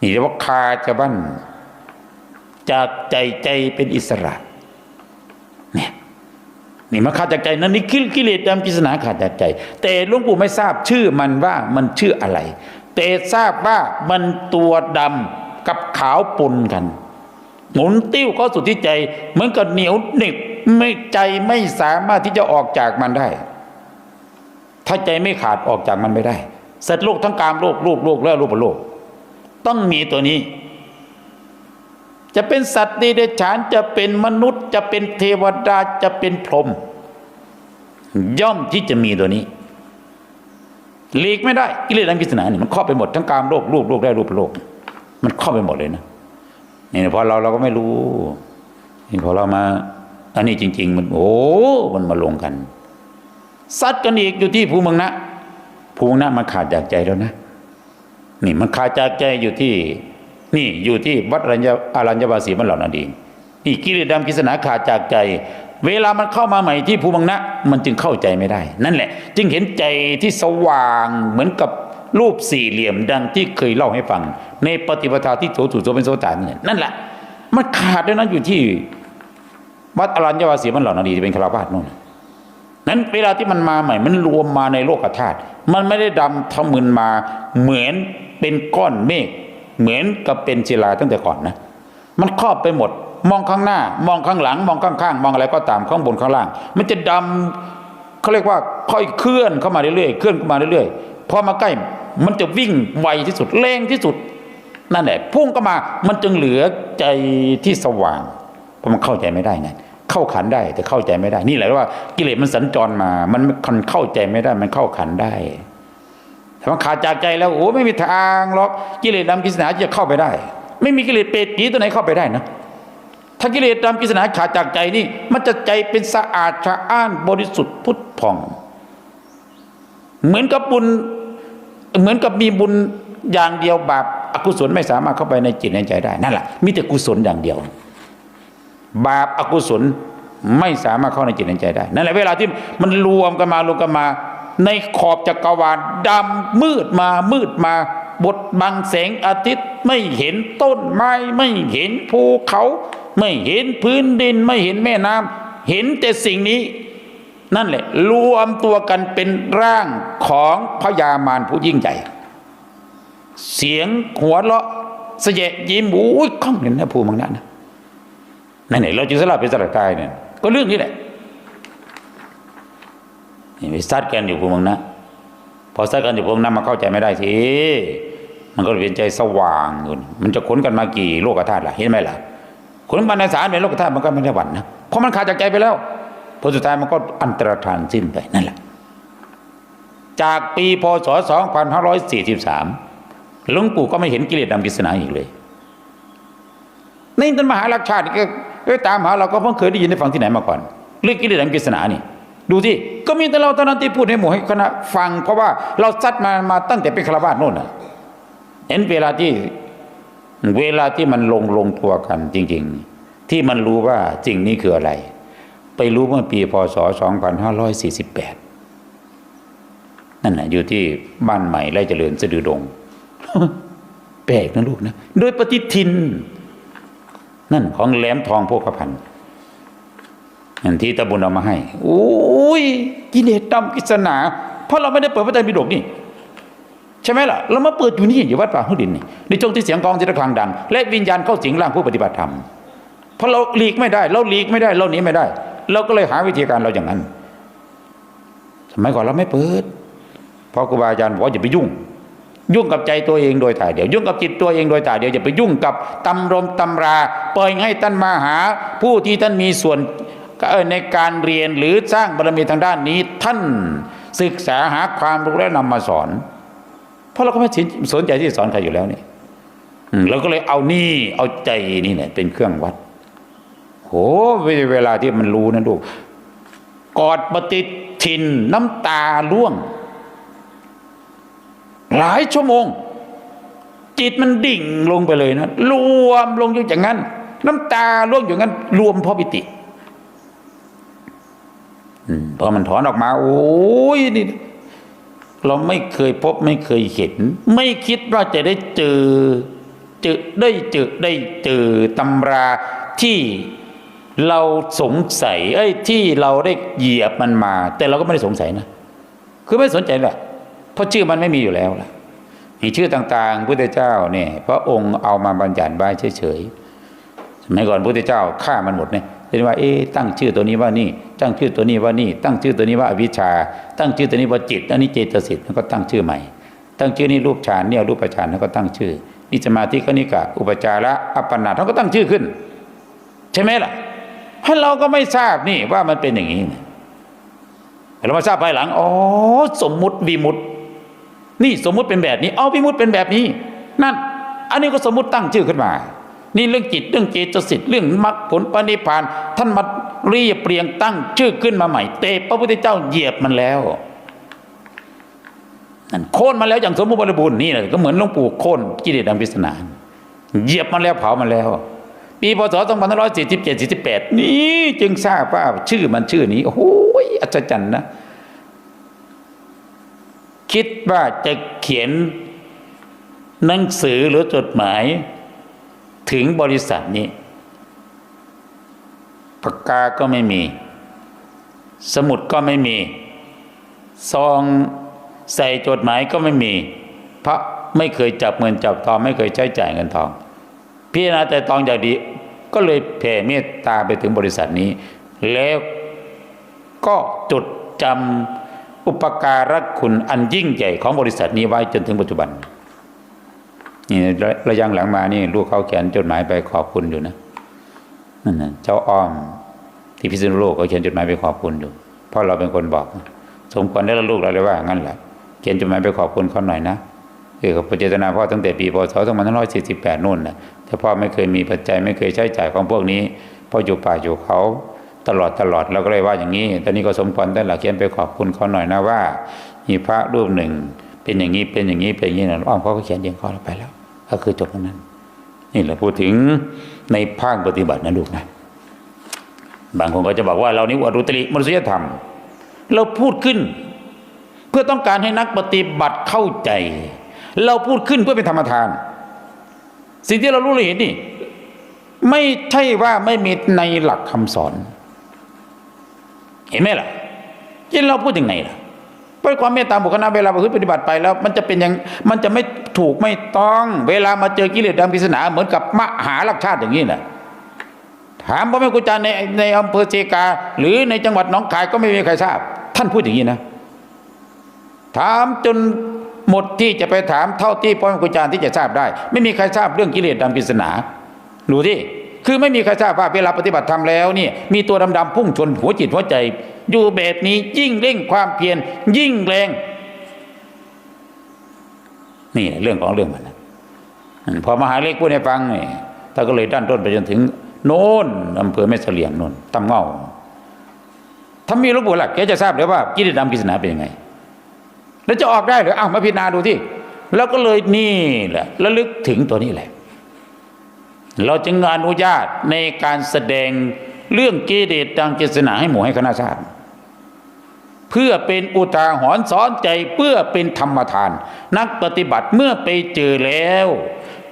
นี่เรียกว่าคาจะบั้นจากใจใจเป็นอิสระเนี่ยนี่มันขาดจากใจนั่นนี่กิเลสดำกิศนาขาดจากใจ แต่หลวงปู่ไม่ทราบชื่อมันว่ามันชื่ออะไร แต่ทราบว่ามันตัวดำกับขาวปนกัน หมุนติ้วเข้าสู่ที่ใจ เหมือนกับเหนียวหนึบไม่ใจไม่สามารถที่จะออกจากมันได้ ถ้าใจไม่ขาดออกจากมันไม่ได้ สัตว์โลกทั้งกามโลกรูปโลกและรูปโลก ต้องมีตัวนี้ จะเป็นสัตว์ดีเดชานจะเป็นมนุษย์ จะเป็นเทวดาจะเป็นพรหมย่อมที่จะมีตัวนี้หลีกไม่ได้กิเลสอันกิศนาเนี่ยมันครอบไปหมดทั้งกามโลกรูปโลกได้รูปโลก มันครอบไปหมดเลยนะนี่พอเราเราก็ไม่รู้นี่พอเรามาอันนี้จริง ๆ มันโอ้มันมาลงกันซัดกันอีกอยู่ที่ภูเมังนะภูมังนะมันขาดจากใจแล้วนะ นี่มันขาดจากใจอยู่ที่ นี่อยู่ที่วัดอรัญญาอรัญญวาสีมันเหล่านั้นเองนี่กิเลสดำกิศนาขาดจากใจ เวลามันเข้ามาใหม่ที่ภูมังนะมันจึงเข้าใจไม่ได้ นั่นแหละ จึงเห็นใจที่สว่างเหมือนกับรูปสี่เหลี่ยมดังที่เคยเล่าให้ฟัง ในปฏิปทาที่โถถูโสเป็นโสตานี่นั่นแหละ มันขาดด้วยนั้นอยู่ที่วัดอรัญญวาสีมันเหล่านั้นดีที่เป็นคารวาสนู่นนั้นเวลาที่มันมาใหม่ มันรวมมาในโลกธาตุมันไม่ได้ดำทะมึนมาเหมือน เป็นก้อนเมฆเหมือนกับเป็นศิลาตั้งแต่ก่อนนะ มันครอบไปหมด มองข้างหน้า มองข้างหลัง มองข้างๆมองอะไรก็ตามข้างบนข้างล่าง มันจะดำเขาเรียกว่าค่อยเคลื่อนเข้ามาเรื่อยๆเคลื่อนเข้ามาเรื่อยๆพอมาใกล้มันจะวิ่งไวที่สุดแรงที่สุดนั่นแหละพุ่งเข้ามามันจึงเหลือใจที่สว่างเพราะมันเข้าใจไม่ได้ไงเข้าขันได้แต่เข้าใจไม่ได้ นี่แหละว่ากิเลสมันสัญจรมา มันมันเข้าใจไม่ได้ มันเข้าขันได้ แต่มันขาดจากใจแล้วโอ้ไม่มีทางหรอกกิเลสดำกิศนาจะเข้าไปได้ ไม่มีกิเลสเปรตผีตัวไหนเข้าไปได้นะถ้ากิเลสดำกิศนาขาดจากใจนี่ มันจะใจเป็นสะอาดสะอ้านบริสุทธิ์พุทธผ่อง เหมือนกับบุญเหมือนกับมีบุญอย่างเดียวบาปอกุศลไม่สามารถเข้าไปในจิตในใจได้นั่นแหละมีแต่กุศลอย่างเดียว บาปอกุศลไม่สามารถเข้าในจิตในใจได้ นั่นแหละเวลาที่มันรวมกันมารวมกันมา ในขอบจักรวาลดำมืดมามืดมาบดบังแสงอาทิตย์ไม่เห็นต้นไม้ไม่เห็นภูเขา ไม่เห็นพื้นดินไม่เห็นแม่น้ำเห็นแต่สิ่งนี้ นั่นแหละ รวมตัวกันเป็นร่างของพญามารผู้ยิ่งใหญ่ เสียงหัวเราะเสยยิ้มอุ้ยข้องเห็นนะภูมังนั้นนะนั่นไหนเราจึงสลับเป็นสลับกายเนี่ยก็เรื่องนี้แหละ ไปซัดกันอยู่พวกมึงนะพอซัดกันอยู่พวกนั้นมาเข้าใจไม่ได้ทีมันก็เป็นใจสว่างอยู่มันจะขนกันมากี่โลกธาตุล่ะเห็นไหมล่ะขนมาในสารเป็นโลกธาตุมันก็ไม่ได้หวั่นนะเพราะมันขาดจากใจไปแล้วผลสุดท้ายมันก็อันตรธานสิ้นไปนั่นแหละจากปีพศ 2543 หลวงปู่ก็ไม่เห็นกิเลสดำกิศนาอีกเลยนี่ต้นมหาลักชาติก็ตามหาเราก็เพิ่งเคยได้ยินได้ฟังที่ไหนมาก่อน เรื่องกิเลสแห่งกิศนานี่ ดูที่ก็มีแต่เราเท่านั้นที่พูดให้หมู่ให้คณะฟัง เพราะว่าเราซัดมามาตั้งแต่เป็นฆราวาสโน่นน่ะเห็นเวลาที่เวลาที่มันลงลงตัวกันจริง ๆ ที่มันรู้ว่าสิ่งนี้คืออะไร ไปรู้เมื่อปีพศ 2548 นั่นน่ะอยู่ที่บ้านใหม่ไร่เจริญสะดือดง แปลกนะลูกนะ โดยปฏิทิน นั่นของแหลมทองโพกพันธ์ ที่ตะบุญเอามาให้โอ้ยกิเลสดำกิศนา เพราะเราไม่ได้เปิดพระไตรปิฎกนี่ใช่ไหมล่ะเรามาเปิดอยู่นี่อยู่วัดป่าหุดินนี่ในช่วงที่เสียงกองที่ระฆังดัง และวิญญาณเข้าสิงร่างผู้ปฏิบัติธรรมเพราะเราหลีกไม่ได้ เราหลีกไม่ได้เราหนีไม่ได้ เราก็เลยหาวิธีการเราอย่างนั้นสมัยก่อนเราไม่เปิดเพราะครูบาอาจารย์บอกว่าอย่าไปยุ่ง ยุ่งกับใจตัวเองโดยถ่ายเดียว ยุ่งกับจิตตัวเองโดยถ่ายเดียวอย่าไปยุ่งกับตำรมตำรา ปล่อยให้ท่านมาหา ผู้ที่ท่านมีส่วน ในการเรียนหรือสร้างบารมีทางด้านนี้ ท่านศึกษาหาความรู้และนำมาสอน เพราะเราก็ไม่สนใจที่สอนใครอยู่แล้วนี่เราก็เลยเอานี่เอาใจนี่เนี่ยเป็นเครื่องวัดโหเวลาที่มันรู้นะลูกกอดปฏิทินน้ำตาล่วง หลายชั่วโมง จิตมันดิ่งลงไปเลยนะรวมลงอยู่อย่างนั้น น้ำตาล่วงอย่างนั้น รวมเพราะปิติ พอมันถอนออกมา โอ้ยนี่เราไม่เคยพบไม่เคยเห็น ไม่คิดว่าจะได้เจอเจอได้เจอได้เจอตำราที่เราสงสัยเอ้ยที่เราได้เหยียบมันมา แต่เราก็ไม่ได้สงสัยนะคือไม่สนใจแหละเพราะชื่อมันไม่มีอยู่แล้วล่ะมีชื่อต่างๆพุทธเจ้าเนี่ยพระองค์เอามาบัญญัติไว้เฉยๆสมัยก่อนพุทธเจ้าฆ่ามันหมดเนี่ย เรียกว่าเอ๊ะตั้งชื่อตัวนี้ว่านี่ ตั้งชื่อตัวนี้ว่านี่ ตั้งชื่อตัวนี้ว่าอวิชชา ตั้งชื่อตัวนี้ว่าจิตอันนี้เจตสิกแล้วก็ตั้งชื่อใหม่ ตั้งชื่อนี้รูปฌานเนี่ยรูปฌานแล้วก็ตั้งชื่อนี่สมาธิคณิกะอุปจาระอัปปนาเขาก็ตั้งชื่อขึ้น ใช่ไหมล่ะให้เราก็ไม่ทราบนี่ว่ามันเป็นอย่างนี้แต่เรามาทราบภายหลังอ๋อสมมุติวิมุติ นี่สมมุติเป็นแบบนี้ เอาวิมุติเป็นแบบนี้ นั่น อันนี้ก็สมมุติตั้งชื่อขึ้นมา นี่เรื่องจิตเรื่องเจตสิกเรื่องมรรคผลปณิพาน ท่านมาเรียบเรียงตั้งชื่อขึ้นมาใหม่ เตพระพุทธเจ้าเหยียบมันแล้วนั่นโค่นมาแล้วอย่างสมบูรณ์บริบูรณ์นี่แหละก็เหมือนหลวงปู่โค่นกิเลสอันพิศนาเหยียบมันแล้วเผามันแล้ว ปีพศ2547 48 นี่จึงทราบว่าชื่อมันชื่อนี้ โอ้โหอัศจรรย์นะ คิดว่าจะเขียนหนังสือหรือจดหมาย ถึงบริษัทนี้ปากกาก็ไม่มี สมุดก็ไม่มี ซองใส่จดหมายก็ไม่มี เพราะไม่เคยจับเงินจับทองไม่เคยใช้จ่ายเงินทอง พิจารณาแต่ตองอย่างดีก็เลยแผ่เมตตาไปถึงบริษัทนี้ แล้วก็จดจำอุปการะคุณอันยิ่งใหญ่ของบริษัทนี้ไว้จนถึงปัจจุบัน นี่ระยะหลังมานี่ลูกเขาเขียนจดหมายไปขอบคุณอยู่นะนั่นนะเจ้าอ้อม ที่พิษณุโลกเขาเขียนจดหมายไปขอบคุณอยู่ เพราะเราเป็นคนบอก สมควรได้แล้วลูกเราเลยว่างั้นแหละเขียนจดหมายไปขอบคุณเขาหน่อยนะเออเขาเจตนาพ่อตั้งแต่ปีพศ2548นู่นนะแต่พ่อไม่เคยมีปัจจัยไม่เคยใช้จ่ายของพวกนี้พ่ออยู่ป่าอยู่เขาตลอดตลอดเราก็เลยว่าอย่างนี้ ตอนนี้ก็สมควรได้หละเขียนไปขอบคุณเขาหน่อยนะว่ามีพระรูปหนึ่ง เป็นอย่างนี้เป็นอย่างนี้เป็นอย่างนี้นะอ้อมเขาก็เขียนเรียงข้อเราไปแล้ว ก็คือจบตรงนั้น นี่แหละพูดถึงในภาคปฏิบัตินะลูกนะบางคนก็จะบอกว่าเรานี่อรุตริมนุษยธรรม เราพูดขึ้น เพื่อต้องการให้นักปฏิบัติเข้าใจ เราพูดขึ้นเพื่อเป็นธรรมทาน สิ่งที่เรารู้เราเห็นนี่ ไม่ใช่ว่าไม่มีในหลักคำสอน เห็นไหมล่ะที่เราพูดยังไงล่ะ เพราะความเมตตาบุคคลนะเวลาประพฤติปฏิบัติไปแล้ว มันจะเป็นอย่างมันจะไม่ถูกไม่ต้อง เวลามาเจอกิเลสดำกิศนาเหมือนกับมหาลักชาติอย่างนี้น่ะถามพ่อแม่ครูอาจารย์ในในอำเภอเซกา หรือในจังหวัดหนองคายก็ไม่มีใครทราบ ท่านพูดอย่างนี้นะ ถามจนหมดที่จะไปถามเท่าที่พ่อแม่ครูอาจารย์ที่จะทราบได้ ไม่มีใครทราบเรื่องกิเลสดำปริศนาดูที่คือไม่มีใครทราบว่าเวลาปฏิบัติธรรมแล้วนี่มีตัวดำๆพุ่งชนหัวจิตหัวใจ อยู่แบบนี้ยิ่งเร่งความเพียรยิ่งแรง นี่เรื่องของเรื่องมันนะพอมหาเล็กพูดให้ฟังนี่ท่านก็เลยด้านต้นไปจนถึง โน่นอำเภอแม่เสลียงโน่นตำเงาถ้ามีหลูกปู่หลักแกจะทราบเลยว่ากิเลสดำกิศนาเป็นยังไง แล้วจะออกได้หรืออ้าวมาพิจารณาดูที่แล้วก็เลยนี่แหละระลึกถึงตัวนี้แหละ เราจึงอนุญาตในการแสดงเรื่องกิเลสทางกิศนาให้หมู่ให้คณะชาติ พื่อเป็นอุทาหรณ์สอนใจเพื่อเป็นธรรมทาน นักปฏิบัติเมื่อไปเจอแล้ว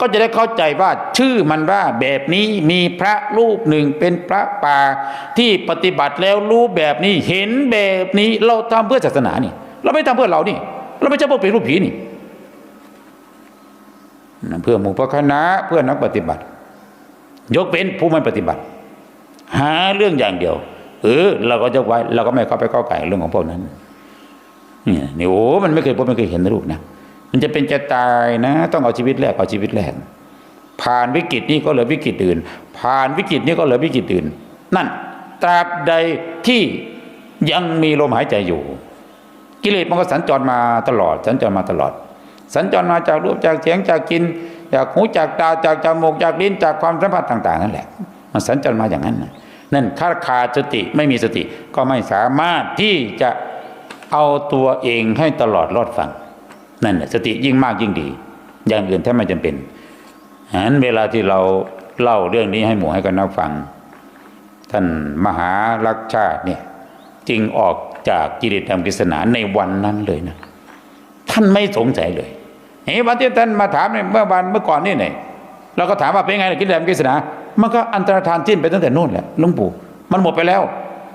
ก็จะได้เข้าใจว่าชื่อมันว่าแบบนี้มีพระรูปหนึ่งเป็นพระป่าที่ปฏิบัติแล้วรู้แบบนี้เห็นแบบนี้เราทำเพื่อศาสนานี่ เราไม่ทำเพื่อเรานี่ เราไม่ใช่พวกเป็นรูปผีนี่เพื่อหมู่พระคณะเพื่อนักปฏิบัติ ยกเป็นผู้ไม่ปฏิบัติ หาเรื่องอย่างเดียว เออ เราก็จะไว้ เราก็ไม่เข้าไปก้าวไก่เรื่องของพวกนั้นเนี่ยนี่โอ้มันไม่เคยพบไม่เคยเห็นนะลูกนะมันจะเป็นจะตายนะ ต้องเอาชีวิตแรกเอาชีวิตแรกผ่านวิกฤตนี้ก็เหลือวิกฤตอื่น ผ่านวิกฤตนี้ก็เหลือวิกฤตอื่น นั่นตราบใดที่ยังมีลมหายใจอยู่ กิเลสมันก็สัญจรมาตลอด สัญจรมาตลอด สัญจรมาจากรูปจากเสียงจากกิน จากหูจากตาจากจมูกจากลิ้นจากความสัมผัสต่าง ๆ นั่นแหละ มันสัญจรมาอย่างนั้นนะ นั่นถ้าขาดสติไม่มีสติ ก็ไม่สามารถที่จะเอาตัวเองให้ตลอดรอดฟังนั่นแหละสติยิ่งมากยิ่งดี อย่างอื่นแทบไม่จำเป็นฉะนั้นเวลาที่เราเล่าเรื่องนี้ให้หมู่ให้กันนักฟัง ท่านมหาลักชาติเนี่ยจึงออกจากกิเลสธรรมกิศนาในวันนั้นเลยนะ ท่านไม่สงสัยเลยเฮ้วันที่ท่านมาถามเนี่ยเมื่อวันเมื่อก่อนนี่ไหนเราก็ถามว่าเป็นไงล่ะกิเลสกิศนา มันก็อันตรธานสิ้นไปตั้งแต่นู่นแหละลุงปู่ มันหมดไปแล้ว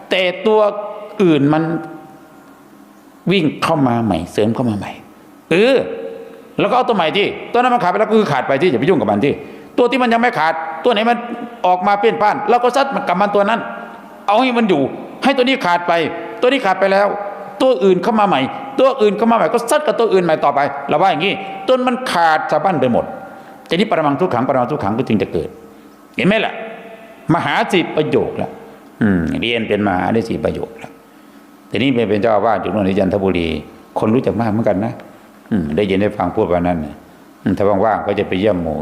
แต่ตัวอื่นมันวิ่งเข้ามาใหม่ เสริมเข้ามาใหม่เออแล้วก็เอาตัวใหม่ที่ตัวนั้นมันขาดไปแล้วก็คือขาดไปที่อย่าไปยุ่งกับมันที่ ตัวที่มันยังไม่ขาด ตัวไหนมันออกมาเปลี่ยนผ่านเราก็ซัดมันกับมันตัวนั้น เอาให้มันอยู่ ให้ตัวนี้ขาดไป ตัวนี้ขาดไปแล้ว ตัวอื่นเข้ามาใหม่ ตัวอื่นเข้ามาใหม่ก็ซัดกับตัวอื่นใหม่ต่อไปเราว่าอย่างนี้จนมันขาดสะบั้นไปหมดทีนี้ปรมังทุกขังปรมังทุกขังก็จึงจะเกิด เห็นไหมล่ะ มหาสิประโยคละอืม เรียนเป็นมหาได้สิประโยคละทีนี้เป็นเจ้าอาวาสอยู่น่นที่จันทบุรี คนรู้จักมากเหมือนกันนะอืม ได้ยินได้ฟังพูดวันนั้นนะอืมถ้าว่างๆก็จะไปเยี่ยมหมู่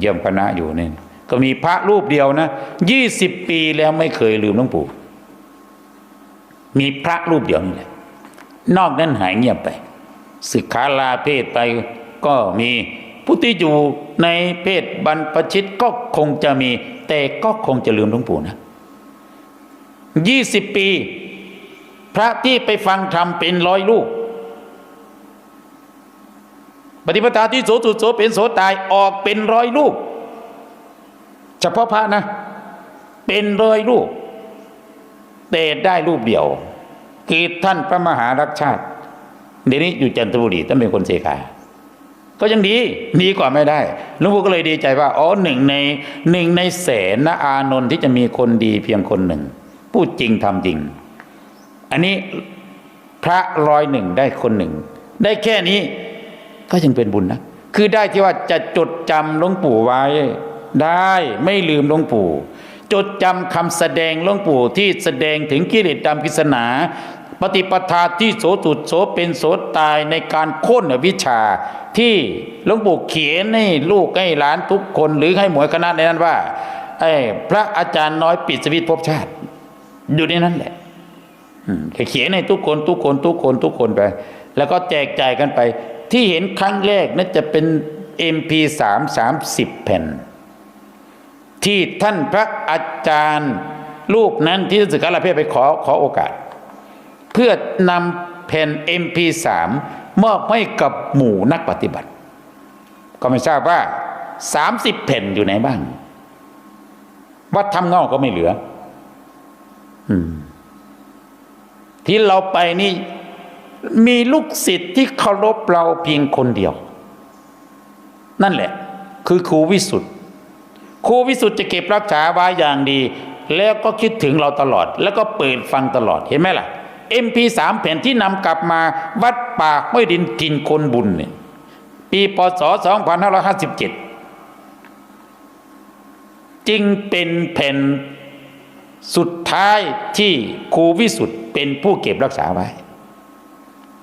เยี่ยมคณะอยู่นี่ก็มีพระรูปเดียวนะยี่สิบปีแล้วไม่เคยลืมหลวงปู่ มีพระรูปเดียวนี่แหละนอกนั้นหายเงียบไป ศึกขาลาเพศไปก็มี ผู้ที่อยู่ในเพศบรรพชิตก็คงจะมี แต่ก็คงจะลืมหลวงปู่นะยี่สิบปี พระที่ไปฟังธรรมเป็นร้อยลูกปฏิปทาที่โสสุโสเป็นโสตายออกเป็นร้อยลูกเฉพาะพระนะ เป็นร้อยลูกแต่ได้รูปเดียวคือท่านพระมหารักชาติเดี๋ยวนี้อยู่จันทบุรีท่านเป็นคนเสกา ก็ยังดีดีกว่าไม่ได้หลวงปู่ก็เลยดีใจว่าอ๋อหนึ่งในหนึ่งในแสนนะอานนท์ที่จะมีคนดีเพียงคนหนึ่ง พูดจริงทำจริง อันนี้พระร้อยหนึ่งได้คนหนึ่ง ได้แค่นี้ก็ยังเป็นบุญนะคือได้ที่ว่าจะจดจำหลวงปู่ไว้ ได้ไม่ลืมหลวงปู่จดจำคำแสดงหลวงปู่ที่แสดงถึงกิเลสดำกิศนา ปฏิปทาที่โสสุดโสเป็นโสตายในการโค่นอวิชชา ที่หลวงปู่เขียนให้ลูกให้หลานทุกคนหรือให้หมวยคณะในนั้นว่าไอ้พระอาจารย์น้อยปิดสวิตภพชาติ อยู่ในนั้นแหละเขียนให้ทุกคนทุกคนทุกคนทุกคนไป แล้วก็แจกจ่ายกันไป ที่เห็นครั้งแรกนั่นจะเป็น MP3 30 แผ่น ที่ท่านพระอาจารย์ รูปนั้นที่ศึกษาลาเพศไปขอขอโอกาส เพื่อนำแผ่น MP3 มอบให้กับหมู่นักปฏิบัติ ก็ไม่ทราบว่า 30 แผ่นอยู่ไหนบ้าง วัดทำเงาก็ไม่เหลืออที่เราไปนี่มีลูกศิษย์ที่เคารพเราเพียงคนเดียว นั่นแหละ คือครูวิสุทธ์ครูวิสุทธ์จะเก็บรักษาไว้อย่างดี แล้วก็คิดถึงเราตลอด แล้วก็เปิดฟังตลอดเห็นไหมล่ะ MP3 แผ่นที่นำกลับมาวัดป่าห้วยดินกินคนบุญเนี่ยปีพศ 2557 จึงเป็นแผ่นสุดท้ายที่ครูวิสุทธ์เป็นผู้เก็บรักษาไว้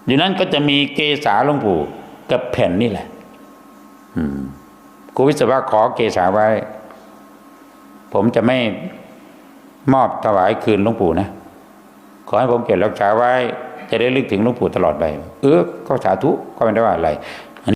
อยู่นั้นก็จะมีเกษาหลวงปู่กับแผ่นนี่แหละครูวิสุทธ์ว่าขอเกษาไว้ ผมจะไม่มอบถวายคืนหลวงปู่นะ ขอให้ผมเก็บรักษาไว้ จะได้ลึกถึงหลวงปู่ตลอดไป เออก็สาธุก็ไม่ได้ว่าอะไร